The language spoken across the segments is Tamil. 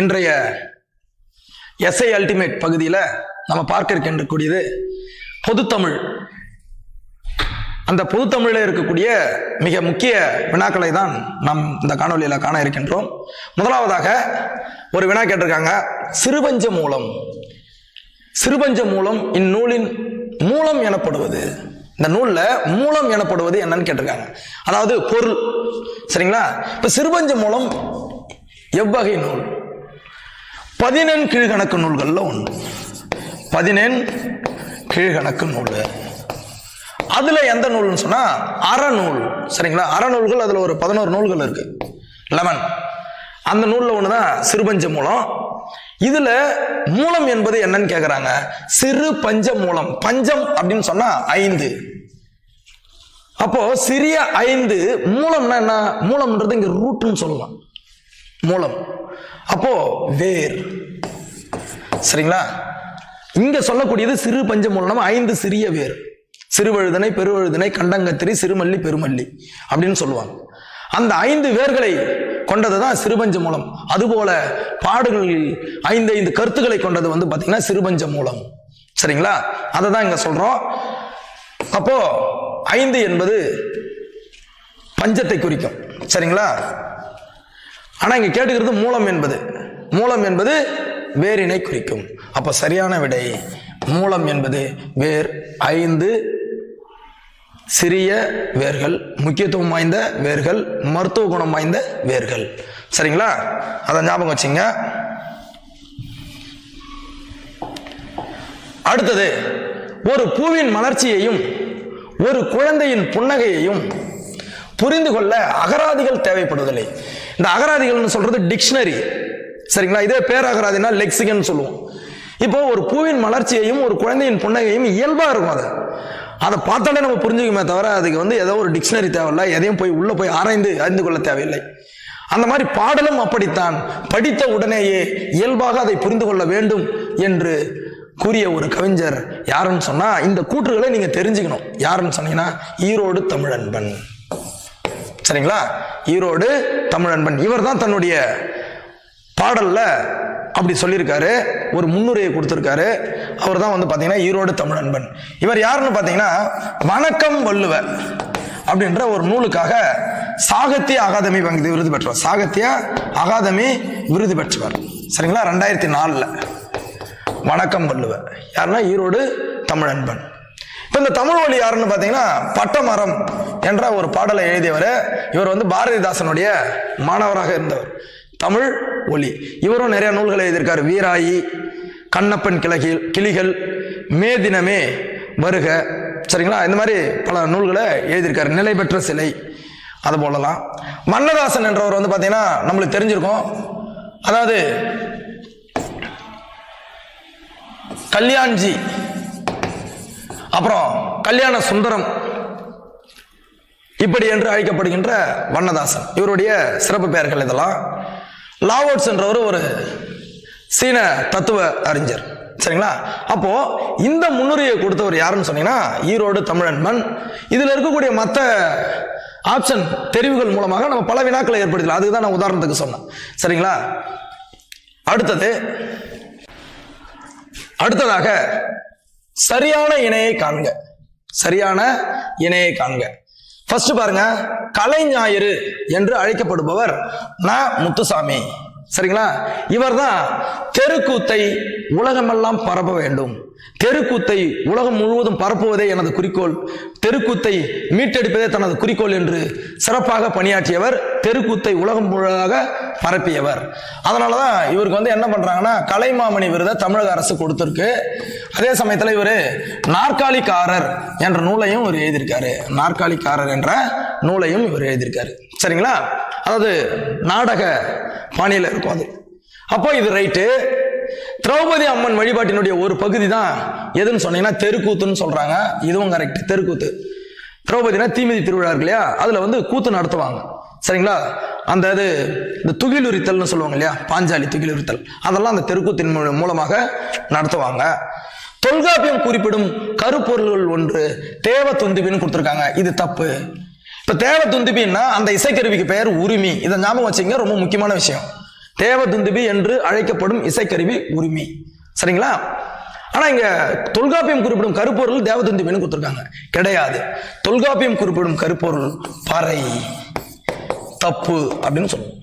இன்றைய எஸ்ஐ அல்டிமேட் பகுதியில் நம்ம பார்க்க இருக்கின்றக்கூடியது பொதுத்தமிழ். அந்த பொதுத்தமிழில் இருக்கக்கூடிய மிக முக்கிய வினாக்களை தான் நாம் இந்த காணொலியில் காண இருக்கின்றோம். முதலாவதாக ஒரு வினா கேட்டிருக்காங்க சிறுபஞ்ச மூலம். சிறுபஞ்ச மூலம் இந்நூலின் மூலம் எனப்படுவது. இந்த நூலில் மூலம் எனப்படுவது என்னன்னு கேட்டிருக்காங்க. அதாவது பொருள். சரிங்களா? இப்போ சிறுபஞ்ச மூலம் எவ்வகை நூல்? பதினெண் கீழ்கணக்கு நூல்களில் ஒன்று பதினெண் கீழ்கணக்கு நூல். அதில் எந்த நூல்னு சொன்னால் அறநூல் சரிங்களா? அறநூல்கள் அதில் ஒரு பதினோரு நூல்கள் இருக்கு. லெவன் அந்த நூலில் ஒன்று தான் சிறுபஞ்ச மூலம். இதில் மூலம் என்பது என்னன்னு கேட்குறாங்க சிறு பஞ்ச மூலம். பஞ்சம் அப்படின்னு சொன்னால் ஐந்து. அப்போ சிறிய ஐந்து மூலம்னா என்ன? மூலம்ன்றது இங்க ரூட்னு சொல்லலாம். மூலம். அப்போ வேர். சரிங்களா? இங்க சொல்லக்கூடியது சிறு பஞ்ச மூலம் ஐந்து சிறிய வேர். சிறுவழுதனை பெருவழுதனை கண்டங்கத்திரி சிறுமல்லி பெருமல்லி அப்படின்னு சொல்லுவாங்க. அந்த ஐந்து வேர்களை கொண்டது தான் சிறுபஞ்ச மூலம். அதுபோல பாடுகளில் ஐந்து ஐந்து கருத்துக்களை கொண்டது வந்து பார்த்தீங்கன்னா சிறுபஞ்ச மூலம். சரிங்களா? அதை தான் இங்க சொல்றோம். அப்போ ஐந்து என்பது பஞ்சத்தை குறிக்கும். சரிங்களா? ஆனால் இங்கே கேட்டுக்கிறது மூலம் என்பது. மூலம் என்பது வேரினை குறிக்கும். அப்போ சரியான விடை. மூலம் என்பது வேர் ஐந்து சிறிய வேர்கள் முக்கியத்துவம் வாய்ந்த வேர்கள் மருத்துவ குணம் வாய்ந்த வேர்கள். சரிங்களா? அதை ஞாபகம் வச்சுங்க. அடுத்தது ஒரு பூவின் மலர்ச்சியையும் ஒரு குழந்தையின் புன்னகையையும் புரிந்து கொள்ள அகராதிகள் தேவைப்படுவதில்லை. இந்த அகராதிகள்னு சொல்றது டிக்ஷனரி சரிங்களா? இதே பேரகராதினா லெக்சிகன் சொல்லுவோம். இப்போ ஒரு பூவின் மலர்ச்சியையும் ஒரு குழந்தையின் புன்னகையும் இயல்பாக இருக்கும் அது. அதை பார்த்தாலே நம்ம புரிஞ்சுக்குமே தவிர அதுக்கு வந்து ஏதோ ஒரு டிக்ஷனரி தேவையில்லை. எதையும் போய் உள்ளே போய் ஆராய்ந்து அறிந்து கொள்ள தேவையில்லை. அந்த மாதிரி பாடலும் அப்படித்தான். படித்த உடனேயே இயல்பாக அதை புரிந்து கொள்ள வேண்டும் என்று கூறிய ஒரு கவிஞர் யாருன்னு சொன்னால் இந்த கூற்றுகளை நீங்கள் தெரிஞ்சுக்கணும். யாருன்னு சொன்னீங்கன்னா ஈரோடு தமிழன்பன். சரிங்களா? ஈரோடு தமிழன்பன். இவர் தான் தன்னுடைய பாடல்ல அப்படி சொல்லியிருக்காரு. ஒரு முன்னுரையை கொடுத்துருக்காரு. அவர் தான் வந்து பார்த்தீங்கன்னா ஈரோடு தமிழன்பன். இவர் யாருன்னு பார்த்தீங்கன்னா வணக்கம் வள்ளுவ அப்படின்ற ஒரு நூலுக்காக சாகித்ய அகாதமி வங்கி விருது பெற்றவர். சாகித்ய அகாதமி விருது பெற்றவர். சரிங்களா? ரெண்டாயிரத்தி நாலில். வணக்கம் வள்ளுவ யாருன்னா? ஈரோடு தமிழன்பன். இப்போ இந்த தமிழ் வழி யாருன்னு பார்த்தீங்கன்னா பட்டமரம் என்ற ஒரு பாடலை எழுதியவர். இவர் வந்து பாரதிதாசனுடைய மாணவராக இருந்தவர். தமிழ் ஒளி. இவரும் நிறைய நூல்களை எழுதியிருக்கார். வீராயி கண்ணப்பன் கிளகில் கிளிகள் மே தினமே வருக. சரிங்களா? இந்த மாதிரி பல நூல்களை எழுதியிருக்காரு. நிலை பெற்ற சிலை. அது போலலாம் மன்னதாசன் என்றவர் வந்து பார்த்தீங்கன்னா நம்மளுக்கு தெரிஞ்சிருக்கோம். அதாவது கல்யாண்ஜி. அப்புறம் கல்யாண சுந்தரம் இப்படி என்று அழைக்கப்படுகின்ற வண்ணதாசன். இவருடைய சிறப்பு பெயர்கள் இதெல்லாம். லாவோட்ஸ் என்றவர் ஒரு சீன தத்துவ அறிஞர். சரிங்களா? அப்போ இந்த முன்னுரையை கொடுத்தவர் யாருன்னு சொன்னீங்கன்னா ஈரோடு தமிழன்மன் இதில் இருக்கக்கூடிய மற்ற ஆப்ஷன் தெரிவுகள் மூலமாக நம்ம பல வினாக்களை ஏற்படுத்தலாம் அதுக்கு தான் நான் உதாரணத்துக்கு சொன்னேன். சரிங்களா? அடுத்தது அடுத்ததாக சரியான இணையை காண்க. சரியான இணையை காண்க. ஃபர்ஸ்ட் பாருங்க கலை ஞாயிறு என்று அழைக்கப்படுபவர் ந முத்துசாமி. சரிங்களா? இவர் தான் தெருக்கூத்தை உலகமெல்லாம் பரப்ப வேண்டும். தெருக்கூத்தை உலகம் முழுவதும் பரப்புவதே எனது குறிக்கோள். தெருக்கூத்தை மீட்டெடுப்பதே தனது குறிக்கோள் என்று சிறப்பாக பணியாற்றியவர் தெருக்கூத்தை உலகம் முழுவதாக பரப்பியவர். அதனாலதான் இவருக்கு வந்து என்ன பண்ணுறாங்கன்னா கலைமாமணி விருதை தமிழக அரசு கொடுத்துருக்கு. அதே சமயத்தில் இவர் நாற்காலிக்காரர் என்ற நூலையும் இவர் எழுதியிருக்காரு. நாற்காலிக்காரர் என்ற நூலையும் இவர் எழுதியிருக்காரு. சரிங்களா? அதாவது நாடக பாணியில் இருக்கும் அது. அப்போ இது ரைட்டு திரௌபதி அம்மன் வழிபாட்டினுடைய ஒரு பகுதி தான் எதுன்னு சொன்னீங்கன்னா தெருக்கூத்துன்னு சொல்றாங்க. இதுவும் கரெக்ட் தெருக்கூத்து. திரௌபதினா தீமிதி திருவிழா இருக்கு இல்லையா? அதுல வந்து கூத்து நடத்துவாங்க. சரிங்களா? அந்த இது இந்த துகிலுரித்தல்னு சொல்லுவாங்க இல்லையா? பாஞ்சாலி துகிலுரித்தல். அதெல்லாம் அந்த தெருக்கூத்தின் மூலமாக நடத்துவாங்க. தொல்காப்பியம் குறிப்பிடும் கருப்பொருள்கள் ஒன்று தேவ துந்துபின்னு கொடுத்துருக்காங்க. இது தப்பு. இப்போ தேவ துந்துபின்னா அந்த இசைக்கருவிக்கு பெயர் உரிமை. இதை ஞாபகம் வச்சுங்க ரொம்ப முக்கியமான விஷயம். தேவ துந்துபி என்று அழைக்கப்படும் இசைக்கருவி உரிமை. சரிங்களா? ஆனால் இங்கே தொல்காப்பியம் குறிப்பிடும் கருப்பொருள் தேவ துந்துபின்னு கொடுத்துருக்காங்க. கிடையாது. தொல்காப்பியம் குறிப்பிடும் கருப்பொருள் பறை தப்பு அப்படின்னு சொல்லுவோம்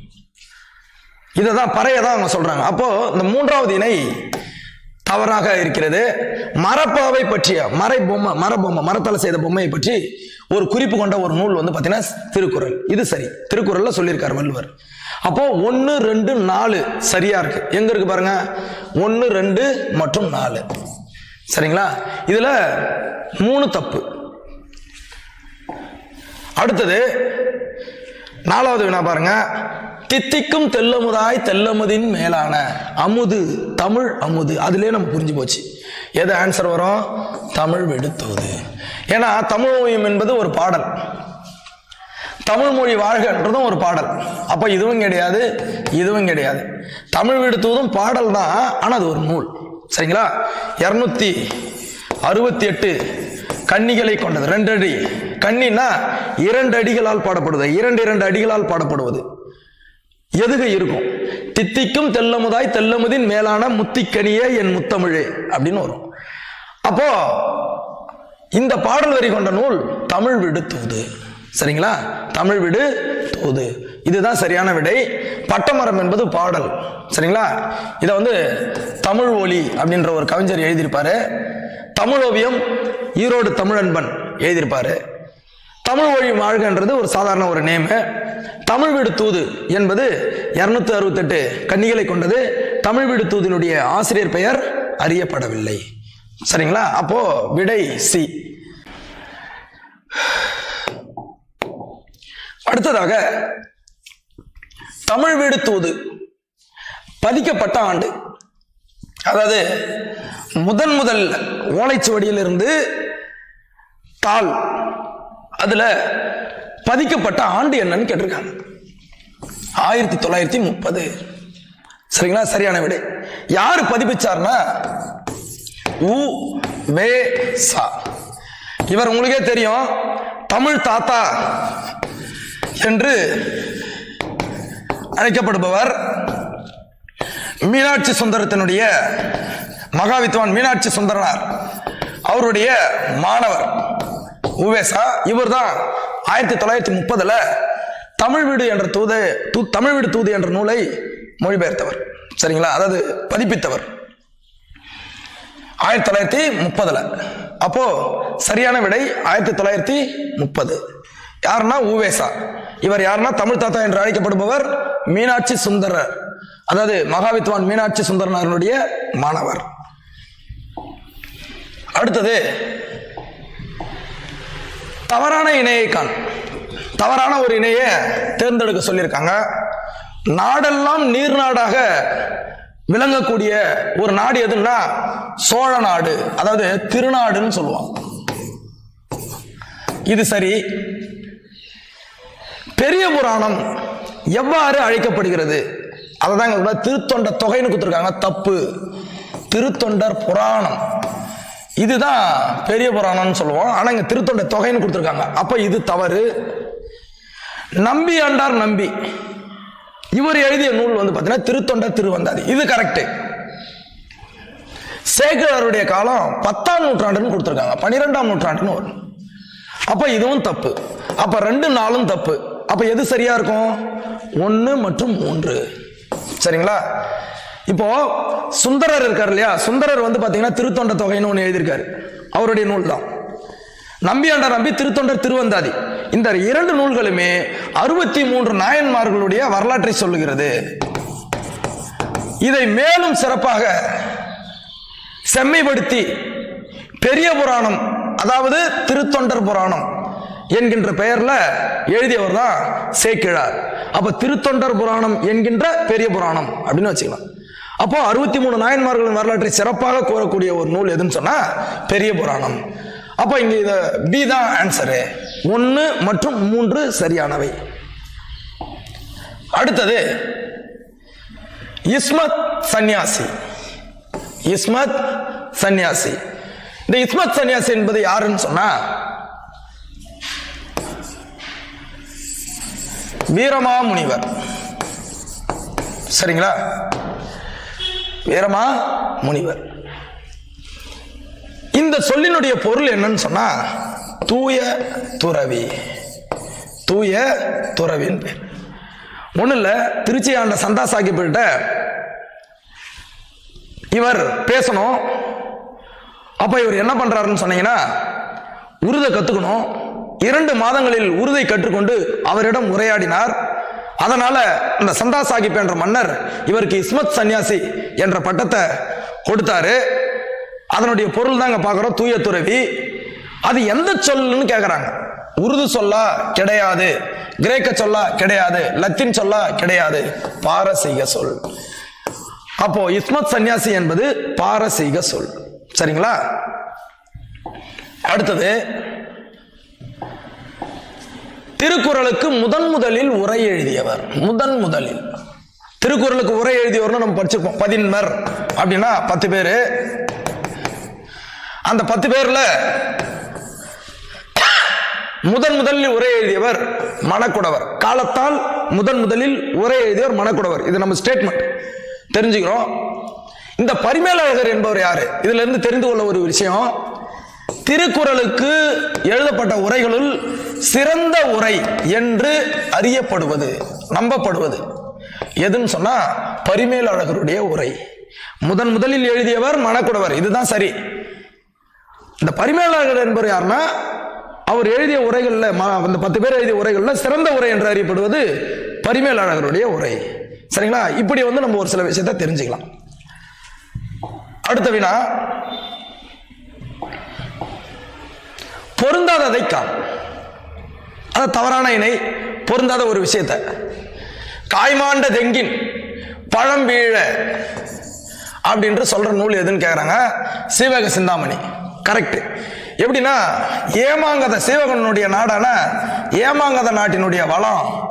இதை தான் பறையை தான் அவங்க சொல்கிறாங்க அப்போது இந்த மூன்றாவது இணை தவறாக இருக்கிறது. மரப்பாவை பற்றிய மறை பொம்மை மர பொம்மை மரத்தால் செய்த பொம்மையை பற்றி ஒரு குறிப்பு கொண்ட ஒரு நூல் வந்து பார்த்தீங்கன்னா திருக்குறள். இது சரி. திருக்குறள்ல சொல்லியிருக்காரு வள்ளுவர். அப்போ ஒன்று ரெண்டு நாலு சரியா இருக்கு. எங்க இருக்கு பாருங்க? ஒன்று ரெண்டு மற்றும் நாலு. சரிங்களா? இதுல மூணு தப்பு. அடுத்தது நாலாவது வினா பாருங்க. தித்திக்கும் தெல்லமுதாய் தெல்லமுதின் மேலான அமுது தமிழ் அமுது. அதுலேயே நம்ம புரிஞ்சு போச்சு. எது ஆன்சர் வரும்? தமிழ் வெடுத்தோது. ஏன்னா தமிழ் ஓவியம் என்பது ஒரு பாடல். தமிழ் மொழி வாழ்கன்றதும் ஒரு பாடல். அப்போ இதுவும் கிடையாது இதுவும் கிடையாது. தமிழ் விடுத்துவதும் பாடல் தான் ஆனால் அது ஒரு நூல். சரிங்களா? இரநூத்தி அறுபத்தி எட்டு கன்னிகளை கொண்டது. ரெண்டு அடி. கன்னின்னா இரண்டு அடிகளால் பாடப்படுவது. இரண்டு இரண்டு அடிகளால் பாடப்படுவது. எதுக இருக்கும்? தித்திக்கும் தெல்லமுதாய் தெல்லமுதின் மேலான முத்திக்கனியே என் முத்தமிழே அப்படின்னு வரும். அப்போ இந்த பாடல் வரி கொண்ட நூல் தமிழ் விடு தூது. சரிங்களா? தமிழ் விடு தூது. இதுதான் சரியான விடை. பட்டமரம் என்பது பாடல். சரிங்களா? இதை வந்து தமிழ் ஒலி அப்படின்ற ஒரு கவிஞர் எழுதியிருப்பாரு. தமிழ் ஓவியம் ஈரோடு தமிழன்பன் எழுதியிருப்பாரு. தமிழ் ஒழி வாழ்கன்றது ஒரு சாதாரண ஒரு நேமு தமிழ் வீடு தூது என்பது இரநூத்தி அறுபத்தெட்டு கன்னிகளை கொண்டது. தமிழ் வீடு தூதினுடைய ஆசிரியர் பெயர் அறியப்படவில்லை. சரிங்களா? அப்போ விடை சி. அடுத்ததாக தமிழ் வீடு தூது பதிக்கப்பட்ட ஆண்டு அதாவது முதன் முதல் ஓலைச்சுவடியிலிருந்து தாள் அதுல பதிக்கப்பட்ட ஆண்டு என்னன்னு கேட்டிருக்காங்க. ஆயிரத்தி தொள்ளாயிரத்தி முப்பது. சரிங்களா? சரியான விடை. யார் பதிப்பிச்சார்னா உ வே சா. இவர் உங்களுக்கே தெரியும் தமிழ் தாத்தா என்று அழைக்கப்படுபவர் மீனாட்சி சுந்தரத்தினுடைய மகாவித்வான் மீனாட்சி சுந்தரனார். அவருடைய மாணவர் உவேசா இவர் தான் ஆயிரத்தி தொள்ளாயிரத்தி முப்பதில் தமிழ் வீடு என்ற தூது தூ தமிழ் வீடு தூது என்ற நூலை மொழிபெயர்த்தவர். சரிங்களா? அதாவது பதிப்பித்தவர். ஆயிரத்தி தொள்ளாயிரத்தி முப்பதுல. அப்போ சரியான விடை ஆயிரத்தி தொள்ளாயிரத்தி முப்பது. யாருன்னா ஊவேசா. இவர் யாருன்னா தமிழ் தாத்தா என்று அழைக்கப்படுபவர் மீனாட்சி சுந்தரர். அதாவது மகாவித்வான் மீனாட்சி சுந்தரனாருடைய மாணவர். அடுத்தது தவறான இணையை காண். தவறான ஒரு இணையை தேர்ந்தெடுக்க சொல்லியிருக்காங்க. நாடெல்லாம் நீர் நாடாக விளங்கக்கூடிய ஒரு நாடு எதுன்னா சோழ நாடு அதாவது திருநாடுன்னு சொல்லுவாங்க. இது சரி. பெரிய புராணம் எவ்வாறு அழைக்கப்படுகிறது? அதை தான் திருத்தொண்ட தொகைன்னு கொடுத்துருக்காங்க. தப்பு. திருத்தொண்டர் புராணம். இதுதான் பெரிய புராணம்னு சொல்லுவோம். ஆனால் இங்கே திருத்தொண்ட தொகைன்னு கொடுத்துருக்காங்க. அப்போ இது தவறு. நம்பி ஆண்டார் நம்பி. இவர் எழுதிய நூல் வந்து பார்த்தீங்கன்னா திருத்தொண்ட திருவந்தாதி. இது கரெக்டு சேகரருடைய காலம் பத்தாம் நூற்றாண்டுன்னு கொடுத்துருக்காங்க. பன்னிரெண்டாம் நூற்றாண்டுன்னு வரும். அப்போ இதுவும் தப்பு. அப்போ ரெண்டு நாளும் தப்பு. அப்போ எது சரியாக இருக்கும்? ஒன்று மற்றும் மூன்று. சரிங்களா? இப்போ சுந்தரர் இருக்கார் இல்லையா? சுந்தரர் வந்து பார்த்தீங்கன்னா திருத்தொண்ட தொகைன்னு ஒன்று எழுதியிருக்காரு. அவருடைய நூல் தான் நம்பியாண்டார் நம்பி திருத்தொண்டர் திருவந்தாதி. இந்த இரண்டு நூல்களுமே அறுபத்தி மூன்று நாயன்மார்களுடைய வரலாற்றை சொல்லுகிறது. இதை மேலும் சிறப்பாக செம்மைப்படுத்தி பெரிய புராணம் அதாவது திருத்தொண்டர் புராணம் என்கின்ற பெயர்ல எழுதியவர் தான் சேக்கிழார். அப்ப திருத்தொண்டர் புராணம் என்கின்ற பெரிய புராணம் அப்படின்னு வச்சுக்கலாம். அப்போ அறுபத்தி மூணு நாயன்மார்களின் வரலாற்றை சிறப்பாக கூறக்கூடிய ஒரு நூல் எதுன்னு சொன்னா பெரிய புராணம். அப்போ இங்க இது பி தான் ஆன்சரு ஒன்று மற்றும் மூன்று சரியானவை. அடுத்தது இஸ்மத் சன்னியாசி இஸ்மத் சந்நியாசி. இந்த இஸ்மத் சன்னியாசி என்பது யாருன்னு சொன்னா வீரமா முனிவர் சரிங்களா? வீரமா முனிவர் இந்த சொல்லினுடைய பொருள் என்னன்னு சொன்னா தூய துறவி. தூய துறவின்னு பேர். ஒன்றும் இல்லை திருச்சி ஆண்ட சந்தா சாஹிப்கிட்ட இவர் பேசணும். அப்போ இவர் என்ன பண்ணுறாருன்னு சொன்னீங்கன்னா உருதை கற்றுக்கணும் இரண்டு மாதங்களில் உருதை கற்றுக்கொண்டு அவரிடம் உரையாடினார். அதனால அந்த சந்தா சாஹிப் என்ற மன்னர் இவருக்கு இஸ்மத் சன்னியாசி என்ற பட்டத்தை கொடுத்தாரு. அதனுடைய பொருள் தாங்க பார்க்குறோம் தூய துறவி. அது எந்த சொல்லுன்னு கேட்குறாங்க உருது சொல்லா கிடையாது கிரேக்க சொல்லா கிடையாது லத்தீன் சொல்லா கிடையாது. பாரசீக சொல். அப்போ இஸ்மத் சன்னியாசி என்பது பாரசீக சொல். சரிங்களா? அடுத்தது திருக்குறளுக்கு முதன் முதலில் உரை எழுதியவர். முதன் முதலில். திருக்குறளுக்கு உரை எழுதியவர்னு நம்ம படிச்சிருப்போம். பதின்மர் அப்படின்னா பத்து பேரு. அந்த பத்து பேர்ல முதன் முதலில் உரை எழுதியவர் மணக்குடவர். காலத்தால் முதன் முதலில் உரை எழுதியவர் மணக்குடவர். இது நம்ம ஸ்டேட்மெண்ட் தெரிஞ்சுக்கிறோம். இந்த பரிமேலழகர் என்பவர் யாரு? இதுல இருந்து தெரிந்து கொள்ள ஒரு விஷயம். திருக்குறளுக்கு எழுதப்பட்ட உரைகளுள் சிறந்த உரை என்று அறியப்படுவது நம்பப்படுவது. எதுன்னு சொன்னா பரிமேலழகருடைய உரை. முதன் முதலில் எழுதியவர் மணக்குடவர். இதுதான் சரி. இந்த பரிமேலாளர் என்பவர் யாருன்னா அவர் எழுதிய உரைகளில் அந்த பத்து பேர் எழுதிய உரைகளில் சிறந்த உரை என்று அறியப்படுவது பரிமேலாளர்களுடைய உரை. சரிங்களா? இப்படி வந்து நம்ம ஒரு சில விஷயத்தை தெரிஞ்சுக்கலாம். அடுத்த வினா. பொருந்தாததை கால் அது தவறான இணை பொருந்தாத ஒரு விஷயத்த. காய்மாண்ட தெங்கின் பழம் வீழ அப்படின்ற சொல்ற நூல் எதுன்னு கேக்குறாங்க சீவக சிந்தாமணி. கரெக்ட் எப்படின்னா ஏமாங்கத சீவகனுடைய நாடான ஏமாங்கத நாட்டினுடைய வளம்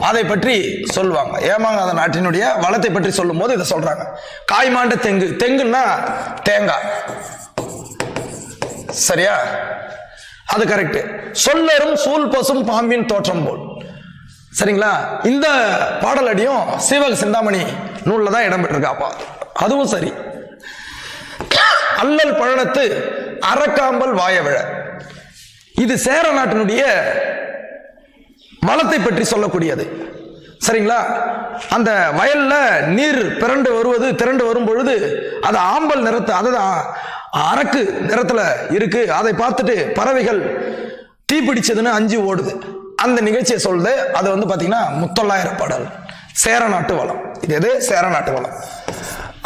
அதை பற்றி சொல்லுவாங்க. ஏமாங்காத நாட்டினுடைய வளத்தை பற்றி சொல்லும்போது இதை சொல்றாங்க. காய்மாண்ட தெங்கு. தெங்குன்னா தேங்காய். சரியா? அது கரெக்ட் சொல்லரும் சூல் பசும் பாம்பின் தோற்றம் போல். சரிங்களா? இந்த பாடலடியும் சீவக சிந்தாமணி நூலில் தான் இடம்பெற்றிருக்காப்பா அதுவும் சரி. அல்லல் பழனத்து அறக்காம்பல் வாயவிழ. இது சேர நாட்டினுடைய வளத்தை பற்றி சொல்லக்கூடியது. சரிங்களா? அந்த வயல்ல நீர் பிறண்டு வருவது திரண்டு வரும் பொழுது அது ஆம்பல் நிறத்து அதுதான் அரக்கு நிறத்துல இருக்கு. அதை பார்த்துட்டு பறவைகள் தீப்பிடிச்சதுன்னு அஞ்சு ஓடுது. அந்த நிகழ்ச்சியை சொல்லுது. அது வந்து பார்த்தீங்கன்னா முத்தொள்ளாயிரம் பாடல். சேர நாட்டு வளம். இது எது? சேர நாட்டு வளம்.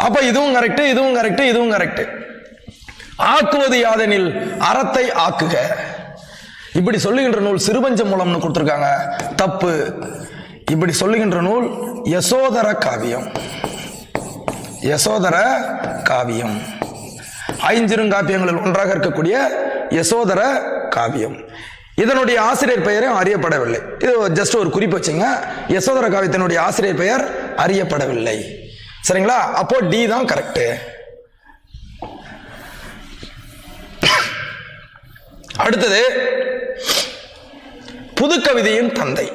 அப்போ இதுவும் கரெக்டு இதுவும் கரெக்டு இதுவும் கரெக்டு ஆக்குவது யாதெனில் அறத்தை ஆக்குக. இப்படி சொல்லுகின்ற நூல் சிறுபஞ்ச மூலம்னு கொடுத்துருக்காங்க. தப்பு. இப்படி சொல்லுகின்ற நூல் யசோதர காவியம். யசோதர காவியம். ஐஞ்சிருங்காப்பியங்களில் ஒன்றாக இருக்கக்கூடிய யசோதர காவியம். இதனுடைய ஆசிரியர் பெயரும் அறியப்படவில்லை. இது ஜஸ்ட் ஒரு குறிப்பு வச்சுங்க. யசோதர காவியத்தினுடைய ஆசிரியர் பெயர் அறியப்படவில்லை. சரிங்களா? அப்போ டி தான் கரெக்டு அடுத்தது புதுக்கவிதையின் தந்தை.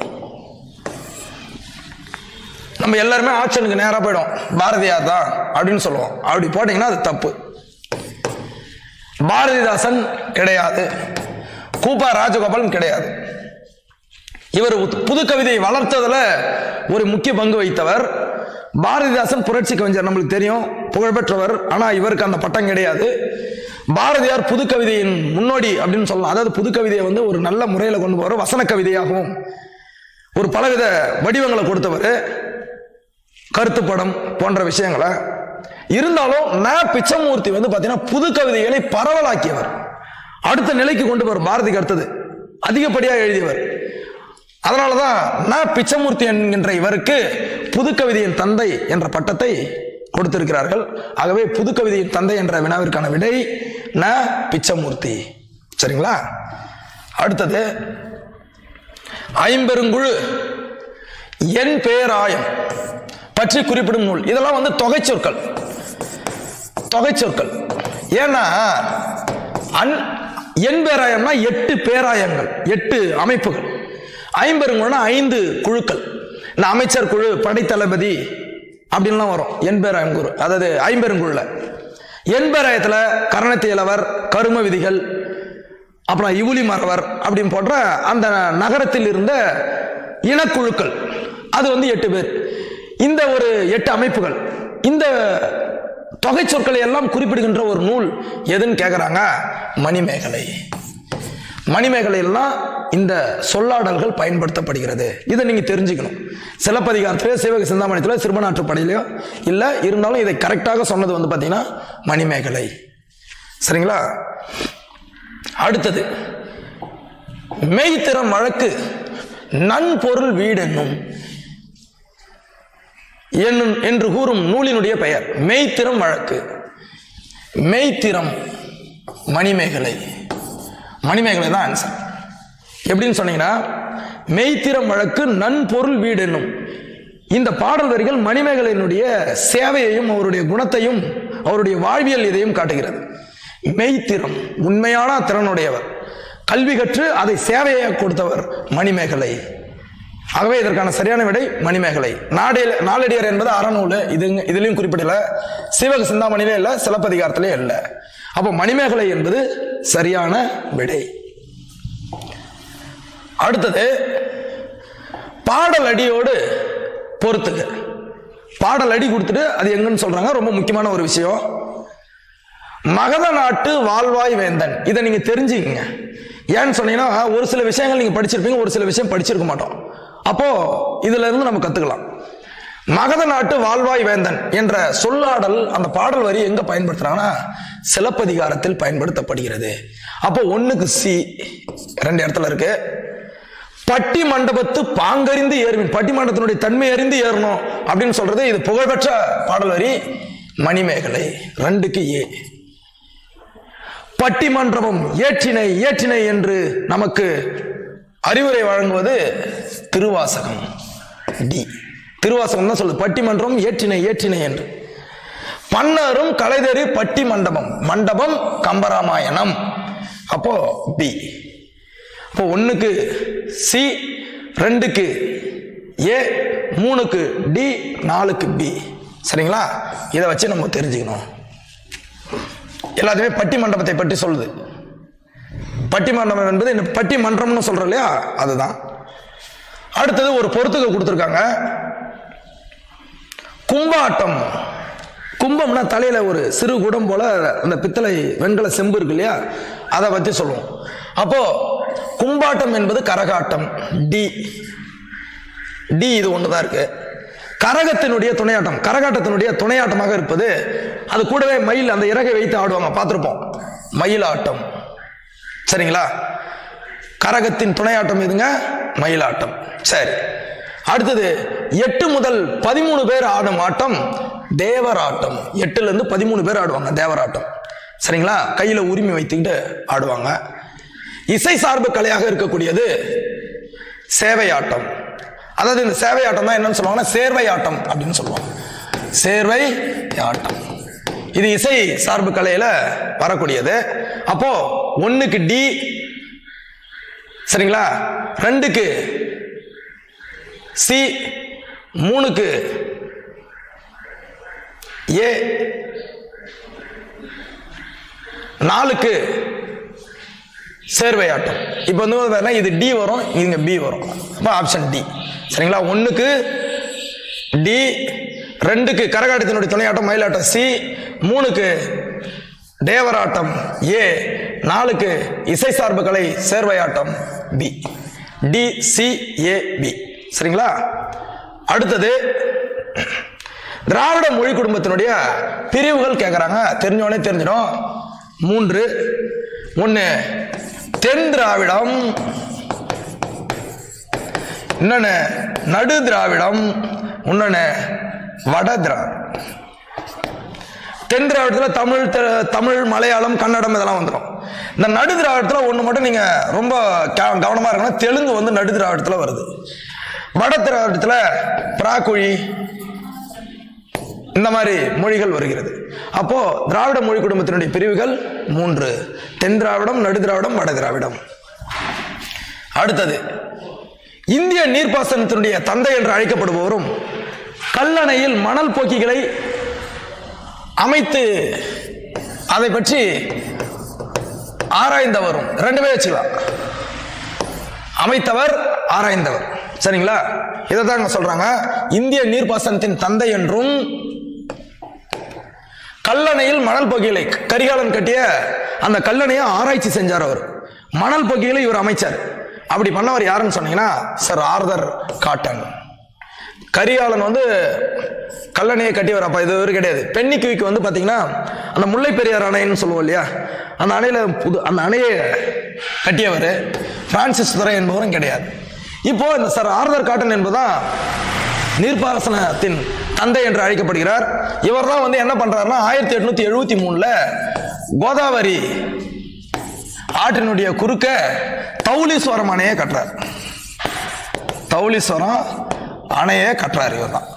நம்ம எல்லாருமே ஆச்சனுக்கு நேராக போயிடும். பாரதியார் தான் அப்படின்னு சொல்லுவோம். அப்படி போட்டீங்கன்னா அது தப்பு. பாரதிதாசன் கிடையாது. கூப்பா ராஜகோபாலும் கிடையாது. இவர் புது கவிதையை வளர்த்ததில் ஒரு முக்கிய பங்கு வகித்தவர். பாரதிதாசன் புரட்சி கவிஞர் நம்மளுக்கு தெரியும். புகழ்பெற்றவர். ஆனால் இவருக்கு அந்த பட்டம் கிடையாது. பாரதியார் புது கவிதையின் முன்னோடி அப்படின்னு சொல்லலாம். அதாவது புது கவிதையை வந்து ஒரு நல்ல முறையில் கொண்டு போற வசன கவிதையாகவும் ஒரு பலவித வடிவங்களை கொடுத்தவர் கருத்துப்படம் போன்ற விஷயங்களை. இருந்தாலும் ந. பிச்சமூர்த்தி வந்து பார்த்தீங்கன்னா புது கவிதைகளை பரவலாக்கியவர். அடுத்த நிலைக்கு கொண்டு போவார் பாரதிக்கு அடுத்தது அதிகப்படியாக எழுதியவர். அதனாலதான் ந. பிச்சமூர்த்தி என்கின்ற இவருக்கு புது கவிதையின் தந்தை என்ற பட்டத்தை கொடுத்திருக்கிறார்கள். ஆகவே புது கவிதையின் தந்தை என்ற வினாவிற்கான விடை ந. பிச்சமூர்த்தி. சரிங்களா? அடுத்தது ஐம்பெருங்குழு என் பேராயம் பற்றி குறிப்பிடும் நூல். இதெல்லாம் வந்து தொகை சொற்கள் தொகை சொற்கள் ஏன்னா அன் என் பேராயம்னா எட்டு பேராயங்கள் எட்டு அமைப்புகள். ஐம்பெருங்குழுனா ஐந்து குழுக்கள். இந்த அமைச்சர் குழு படைத்தளபதி அப்படின்லாம் வரும். எண்பேராயங்குரு அதாவது ஐம்பெருங்குழுல. எண்பேராயத்தில் கரணத்தியலவர் கரும விதிகள் அப்புறம் இவுளி மறவர் அப்படின்னு போன்ற அந்த நகரத்தில் இருந்த இனக்குழுக்கள். அது வந்து எட்டு பேர். இந்த ஒரு எட்டு அமைப்புகள். இந்த தொகை சொற்களை எல்லாம் குறிப்பிடுகின்ற ஒரு நூல் எதுன்னு கேட்குறாங்க மணிமேகலை. மணிமேகலையெல்லாம் இந்த சொல்லாடல்கள் பயன்படுத்தப்படுகிறது. இதை நீங்கள் தெரிஞ்சுக்கணும். சிலப்பதிகாரத்திலே சிவக சிந்தாமணியத்தில் சிறுமநாற்று படையிலையோ இல்லை இருந்தாலும் இதை கரெக்டாக சொன்னது வந்து பார்த்தீங்கன்னா மணிமேகலை. சரிங்களா? அடுத்தது மெய்த்திறம் வழக்கு நன்பொருள் வீடென்னும் என்னும் என்று கூறும் நூலினுடைய பெயர் மெய்த்திறம் வழக்கு. மெய்த்திறம் மணிமேகலை. மணிமேகலை தான் ஆன்சர் எப்படின்னு சொன்னீங்கன்னா மெய்த்திரம் வழக்கு நன்பொருள் வீடு என்னும். இந்த பாடல் வரிகள் மணிமேகலையினுடைய சேவையையும் அவருடைய குணத்தையும் அவருடைய வாழ்வியல் இதையும் காட்டுகிறது. மெய்த்திறம் உண்மையான திறனுடையவர். கல்வி கற்று அதை சேவையாக கொடுத்தவர் மணிமேகலை. ஆகவே இதற்கான சரியான விடை மணிமேகலை. நாடே நாளடியார் என்பது அறநூல். இது இதுலையும் குறிப்பிடல. சிவக சிந்தாமணிலே இல்லை சிலப்பதிகாரத்திலே இல்லை. அப்போ மணிமேகலை என்பது சரியான விடை. அடுத்தது பாடல் அடியோடு பொறுத்துக்கு பாடல் அடி கொடுத்துட்டு அது எங்கன்னு சொல்றாங்க ரொம்ப முக்கியமான ஒரு விஷயம். மகத நாட்டு வாழ்வாய் வேந்தன். இதை நீங்க தெரிஞ்சுக்கங்க. ஏன்னு சொன்னீங்கன்னா ஒரு சில விஷயங்கள் நீங்க படிச்சிருப்பீங்க ஒரு சில விஷயம் படிச்சிருக்க மாட்டோம். அப்போ இதுல இருந்து நம்ம கத்துக்கலாம். மகத நாட்டு வாழ்வாய் வேந்தன் என்ற சொல்லாடல் அந்த பாடல் வரி எங்க பயன்படுத்துறாங்கன்னா சிலப்பதிகாரத்தில் பயன்படுத்தப்படுகிறது. அப்போ ஒண்ணுக்கு சி ரெண்டு இடத்துல இருக்கு. பட்டி மண்டபத்து பாங்கறிந்து ஏறுவின். பட்டி மண்டபத்தினுடைய தன்மை அறிந்து ஏறணும் அப்படின்னு சொல்றது இது புகழ்பெற்ற பாடல் வரி. மணிமேகலை ரெண்டுக்கு ஏ. பட்டி மண்டபம் ஏற்றினை ஏற்றினை என்று நமக்கு அறிவுரை வழங்குவது திருவாசகம். டி. திருவாசகம் தான் சொல்லுது. பட்டிமன்றம் ஏற்றினை ஏற்றினை என்று. பன்னரும் கலைதறி பட்டி மண்டபம் மண்டபம் கம்பராமாயணம். அப்போ பி. அப்போ ஒன்றுக்கு சி ரெண்டுக்கு ஏ மூணுக்கு டி நாலுக்கு பி. சரிங்களா? இதை வச்சு நம்ம தெரிஞ்சுக்கணும். எல்லாத்தையுமே பட்டி மண்டபத்தை பற்றி சொல்லுது. பட்டி மண்டபம் என்பது இந்த பட்டி மன்றம்னு சொல்கிறோம் இல்லையா? அதுதான். அடுத்தது ஒரு பொறுத்துக்க கொடுத்துருக்காங்க. கும்பாட்டம். கும்பம்னா தலையில் ஒரு சிறு குடம் போல அந்த பித்தளை வெண்கல செம்பு இருக்கு இல்லையா? அதை பற்றி சொல்லுவோம். அப்போது கும்பாட்டம் என்பது கரகாட்டம். டி. டி இது ஒண்ணுதான் இருக்கு. கரகத்தினுடைய துணையாட்டம். கரகாட்டத்தினுடைய துணையாட்டமாக இருப்பது அது கூடவே மயில் அந்த இறகை வைத்து ஆடுவாங்க. பார்த்துருப்போம். மயிலாட்டம். சரிங்களா? கரகத்தின் துணையாட்டம் எதுங்க? மயிலாட்டம். சரி. அடுத்தது எட்டு முதல் பதிமூணு பேர் ஆடும் ஆட்டம் தேவராட்டம். எட்டுல இருந்து பதிமூணு பேர் ஆடுவாங்க தேவராட்டம். சரிங்களா? கையில உரிமை வைத்துக்கிட்டு ஆடுவாங்க. இசை சார்பு கலையாக இருக்கக்கூடியது சேவையாட்டம். அதாவது இந்த சேவையாட்டம் தான் என்னன்னு சொல்லுவாங்கன்னா சேர்வை ஆட்டம் அப்படின்னு சொல்லுவாங்க. சேர்வை ஆட்டம் இது இசை சார்பு கலையில வரக்கூடியது. அப்போ ஒன்றுக்கு டி சரிங்களா? ரெண்டுக்கு. சி மூணுக்கு. ஏ நாலுக்கு. சேர்வையாட்டம். இப்போ வந்து பார்த்தீங்கன்னா இது டி வரும் இங்க பி வரும். அப்போ ஆப்ஷன் டி சரிங்களா? ஒன்றுக்கு டி ரெண்டுக்கு கரகாட்டத்தினுடைய துணையாட்டம் மயிலாட்டம் சி மூணுக்கு தேவராட்டம் ஏ நாலுக்கு இசை சார்பு கலை சேர்வையாட்டம் B D C A B சரிங்களா? அடுத்தது திராவிட மொழி குடும்பத்தினுடைய பிரிவுகள் கேட்குறாங்க தெரிஞ்சவனே தெரிஞ்சிடும். மூன்று ஒன்று தென் திராவிடம். இன்னொன்று நடு திராவிடம். இன்னொன்று வட திராவிடம் தென் திராவிடத்தில் தமிழ் தெ- தமிழ் மலையாளம் கன்னடம் இதெல்லாம் வந்துடும் இந்த நடு திராவிடத்தில் ஒன்று மட்டும் நீங்கள் ரொம்ப கவனமாக இருக்கணும். தெலுங்கு வந்து நடு திராவிடத்தில் வருது. வட திராவிடத்தில் பிராக்குழி இந்த மாதிரி மொழிகள் வருகிறது. அப்போ திராவிட மொழி குடும்பத்தினுடைய பிரிவுகள் மூன்று. தென் திராவிடம் நடு திராவிடம் வட திராவிடம். அடுத்தது இந்திய நீர்ப்பாசனத்தினுடைய தந்தை என்று அழைக்கப்படுபவரும் கல்லணையில் மணல் போக்கிகளை அமைத்து அதை பற்றி ஆராய்ந்தவரும் ரெண்டு வச்சுக்கலாம் அமைத்தவர் ஆராய்ந்தவர். சரிங்களா? இதை தாங்க சொல்றாங்க. இந்திய நீர்ப்பாசனத்தின் தந்தை என்றும் கல்லணையில் மணல் பொகிலை கரிகாலன் கட்டிய அந்த கல்லணையை ஆராய்ச்சி செஞ்சார் அவர். மணல் பொகிகளை இவர் அமைச்சார். அப்படி பண்ணவர் யாருன்னு சொன்னீங்கன்னா சர் ஆர்தர் காட்டன். கரிகாலன் வந்து கல்லணையை கட்டியவர் அப்போ இது ஒரு கிடையாது. பெண்ணி குவிக்கு வந்து பார்த்தீங்கன்னா அந்த முல்லை பெரியார் அணைன்னு சொல்லுவோம் இல்லையா? அந்த அணையில் புது அந்த அணையை கட்டியவர் பிரான்சிஸ் துறை என்பவரும் கிடையாது. இப்போது இந்த சார் ஆர்தர் காட்டன் என்பதுதான் நீர்ப்பாசனத்தின் தந்தை என்று அழைக்கப்படுகிறார். இவர் தான் வந்து என்ன பண்ணுறாருன்னா ஆயிரத்தி எட்நூத்தி எழுபத்தி மூணில் கோதாவரி ஆற்றினுடைய குறுக்க தௌலீஸ்வரம் அணையை கட்டுறார். தௌலீஸ்வரம் அணையை கட்டுறார் இவர் தான்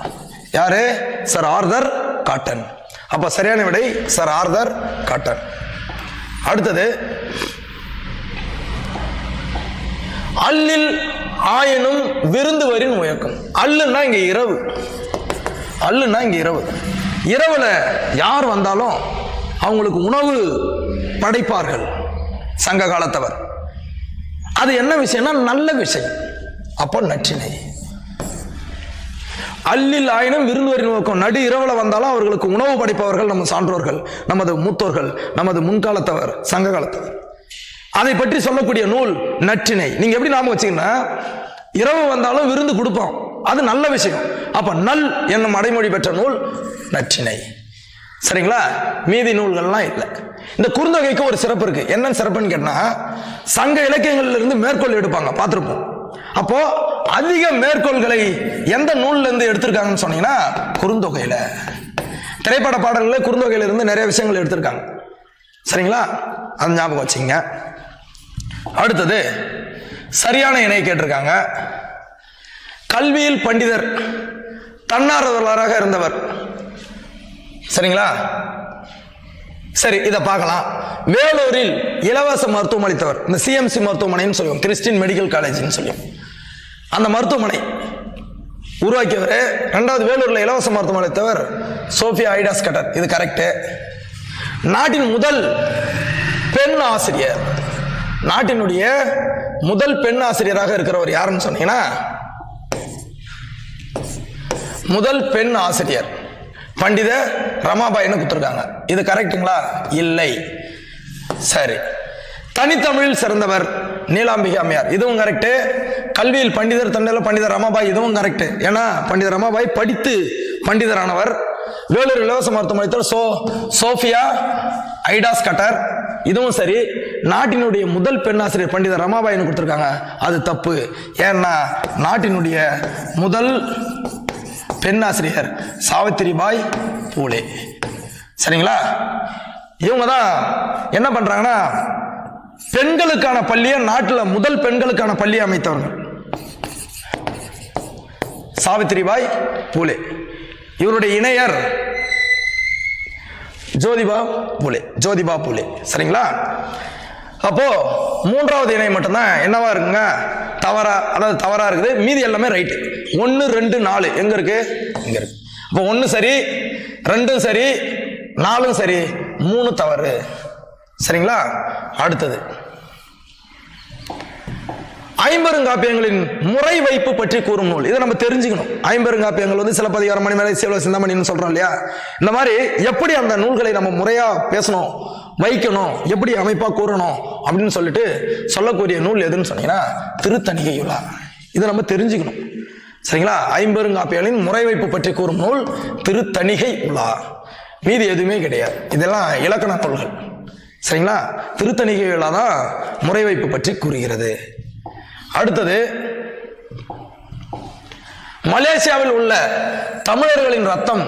யாரு? Sir Arthur Cotton. அப்ப சரியான விடை சார் ஆர்தர் காட்டன். அடுத்தது அல்லில் ஆயினும் விருந்துவரின் முயக்கம். அல்லுன்னா இங்க இரவு. அல்லுன்னா இங்க இரவு. இரவுல யார் வந்தாலும் அவங்களுக்கு உணவு படைப்பார்கள் சங்க காலத்தவர். அது என்ன விஷயம்னா நல்ல விஷயம். அப்போ நற்றினை. அல்லில் ஆயினும் விருந்துவரின் நோக்கம். நடு இரவுல வந்தாலும் அவர்களுக்கு உணவு படைப்பவர்கள் நம்ம சான்றோர்கள் நமது மூத்தோர்கள் நமது முன்காலத்தவர் சங்க காலத்தவர். அதை பற்றி சொல்லக்கூடிய நூல் நற்றினை. நீங்க எப்படி நாம வச்சீங்கன்னா இரவு வந்தாலும் விருந்து கொடுப்போம். அது நல்ல விஷயம். அப்ப நல் என்னும் அடைமொழி பெற்ற நூல் நற்றினை. சரிங்களா? மீதி நூல்கள்லாம் இல்லை. இந்த குறுந்தொகைக்கு ஒரு சிறப்பு இருக்கு. என்னன்னு சிறப்புன்னு கேட்டா சங்க இலக்கியங்கள்ல இருந்து மேற்கோள் எடுப்பாங்க. பார்த்துருப்போம். அப்போ அதிக மேற்கோள்களை எந்த நூல்ல இருந்து எடுத்திருக்காங்கன்னு சொன்னீங்கன்னா குறுந்தொகையில. திரைப்பட பாடல்கள குறுந்தொகையில இருந்து நிறைய விஷயங்கள் எடுத்திருக்காங்க. சரிங்களா? அது ஞாபகம் வச்சுங்க அடுத்தது சரியான இணை கேட்டிருக்காங்க. கல்வியில் பண்டிதர் தன்னார்வலராக இருந்தவர். சரிங்களா? சரி இதை பார்க்கலாம். வேலூரில் இலவச மருத்துவம் அளித்தவர். இந்த சிஎம்சி மருத்துவமனைன்னு சொல்லுவோம். கிறிஸ்டின் மெடிக்கல் காலேஜ்னு சொல்லுவோம். அந்த மருத்துவமனை உருவாக்கியவர் ரெண்டாவது வேலூர்ல இலவச மருத்துவமனை தவிர சோஃபியா ஐடாஸ் கட்டர். இது கரெக்டு நாட்டின் முதல் பெண் ஆசிரியர். நாட்டினுடைய முதல் பெண் ஆசிரியராக இருக்கிறவர் யாருன்னு சொன்னீங்கன்னா முதல் பெண் ஆசிரியர் பண்டித ரமாபாயின்னு கொடுத்துருக்காங்க. இது கரெக்ட்டுங்களா இல்லை. சரி. தனித்தமிழில் சிறந்தவர் நீலாம்பிகை அம்மையார். இதுவும் கரெக்டு கல்வியில் பண்டிதர் தண்டையில் பண்டிதர் ரமாபாய் இதுவும் கரெக்ட் ஏன்னா பண்டிதர் ரமாபாய் படித்து பண்டிதரானவர். வேலூர் இலவச மருத்துவமனைத்தர் சோ சோஃபியா ஐடாஸ் கட்டர். இதுவும் சரி நாட்டினுடைய முதல் பெண்ணாசிரியர் பண்டிதர் ரமாபாயின்னு கொடுத்துருக்காங்க. அது தப்பு. ஏன்னா நாட்டினுடைய முதல் பெண்ணாசிரியர் சாவித்திரிபாய் பூலே. சரிங்களா? இவங்க தான் என்ன பண்ணுறாங்கன்னா பெண்களுக்கான பள்ளியை நாட்டில் முதல் பெண்களுக்கான பள்ளி அமைத்தவர்கள். சாவித்திரிபாய் பூலே. இவருடைய இணையர் ஜோதிபா பூலே. ஜோதிபா பூலே. சரிங்களா? அப்போ மூன்றாவது இணை மட்டும்தான். என்னவா இருக்குங்க? தவறா அதாவது தவறா இருக்குது. மீதி எல்லாமே ரைட்டு ஒன்று ரெண்டு நாலு. எங்க இருக்கு? இங்க இருக்கு. அப்போ ஒன்று சரி ரெண்டும் சரி நாலும் சரி மூணு தவறு. சரிங்களா? அடுத்தது. ஐம்பெருங்காப்பியங்களின் முறை வைப்பு பற்றி கூறும் நூல். இதை நம்ம தெரிஞ்சுக்கணும். ஐம்பெருங்காப்பியங்கள் வந்து சிலப்பதிகாரம் மணி மேலே சிவ சிந்தாமணின்னு சொல்றோம் இல்லையா? இந்த மாதிரி எப்படி அந்த நூல்களை நம்ம முறையா பேசணும் வைக்கணும் எப்படி அமைப்பா கூறணும் அப்படின்னு சொல்லிட்டு சொல்லக்கூடிய நூல் எதுன்னு சொன்னீங்கன்னா திருத்தணிகையுலா. இதை நம்ம தெரிஞ்சுக்கணும். சரிங்களா? ஐம்பெருங்காப்பியங்களின் முறை வைப்பு பற்றி கூறும் நூல் திருத்தணிகை உலா மீதி எதுவுமே கிடையாது. இதெல்லாம் இலக்கண நூல்கள். சரிங்களா? திருத்தணிகை தான் முறை வைப்பு பற்றி கூறுகிறது. அடுத்தது மலேசியாவில் உள்ள தமிழர்களின் ரத்தம்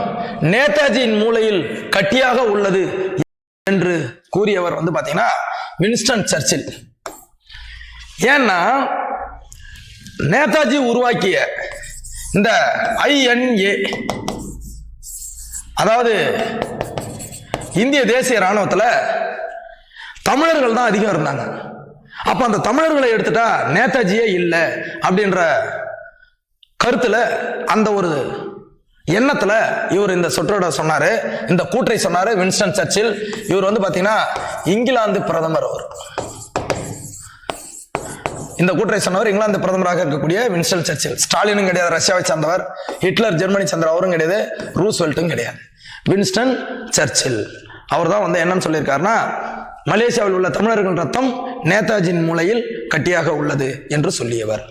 நேதாஜியின் மூளையில் கட்டியாக உள்ளது என்று கூறியவர் வந்து பார்த்தீங்கன்னா வின்ஸ்டன் சர்ச்சில். ஏன்னா நேதாஜி உருவாக்கிய இந்த ஐஎன்ஏ அதாவது இந்திய தேசிய ராணுவத்தில் தமிழர்கள் தான் அதிகம் இருந்தாங்க. அப்போ அந்த தமிழர்களை எடுத்துட்டா நேதாஜியே இல்லை அப்படின்ற கருத்தில் அந்த ஒரு எண்ணத்தில் இவர் இந்த சொற்றோட சொன்னார் இந்த கூற்றை சொன்னார் வின்ஸ்டன் சர்ச்சில். இவர் வந்து பார்த்தீங்கன்னா இங்கிலாந்து பிரதமர் அவர். இந்த கூற்றை சொன்னவர் இங்கிலாந்து பிரதமராக இருக்கக்கூடிய வின்ஸ்டன் சர்ச்சில். ஸ்டாலினும் கிடையாது ரஷ்யாவை சார்ந்தவர். ஹிட்லர் ஜெர்மனி சார்ந்த அவரும் கிடையாது ரூஸ்வெல்ட்டும் கிடையாது. Winston Churchill. அவர் தான் வந்து என்னன்னு சொல்லியிருக்காருன்னா மலேசியாவில் உள்ள தமிழர்கள் ரத்தம் நேதாஜியின் மூலையில் கட்டியாக உள்ளது என்று சொல்லியவர்.